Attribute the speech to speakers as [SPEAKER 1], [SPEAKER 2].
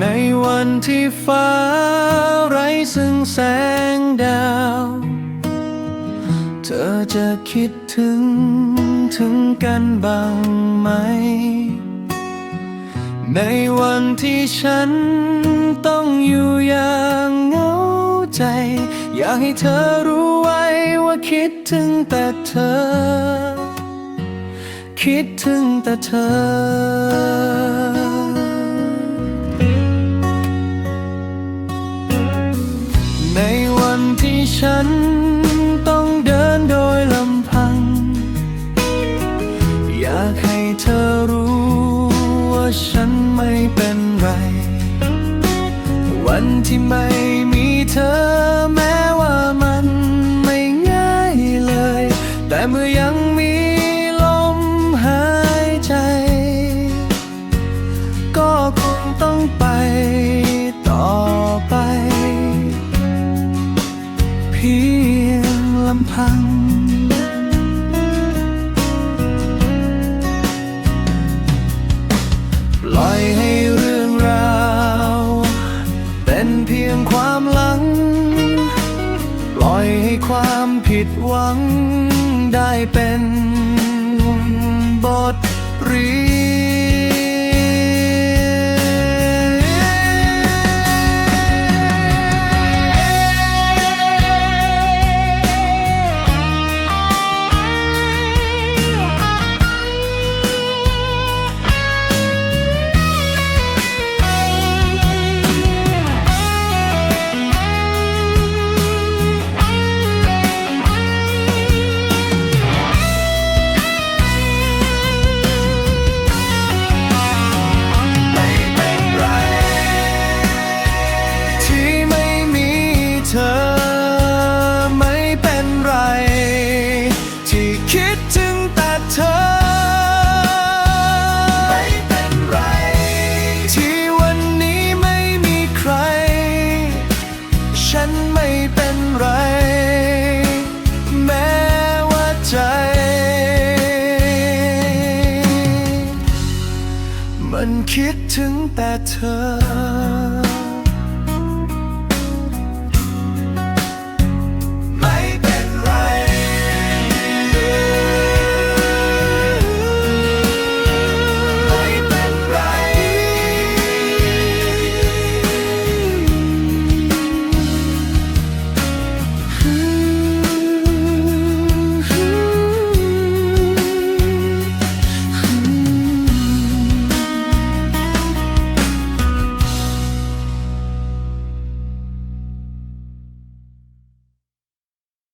[SPEAKER 1] ในวันที่ฟ้าไร้ซึ่งแสงดาว เธอจะคิดถึงถึงกันบ้างไหม ในวันที่ฉันต้องอยู่อย่างเหงาใจ อยากให้เธอรู้ไว้ว่าคิดถึงแต่เธอ คิดถึงแต่เธอ วันที่ไม่มีเธอแม้ว่ามันไม่ง่ายเลย แต่เมื่อยังมีลมหายใจ ก็คงต้องไปต่อไป เพียงลำพัง ความผิดหวังได้เป็นบทเรียน คิดถึงแต่เธอ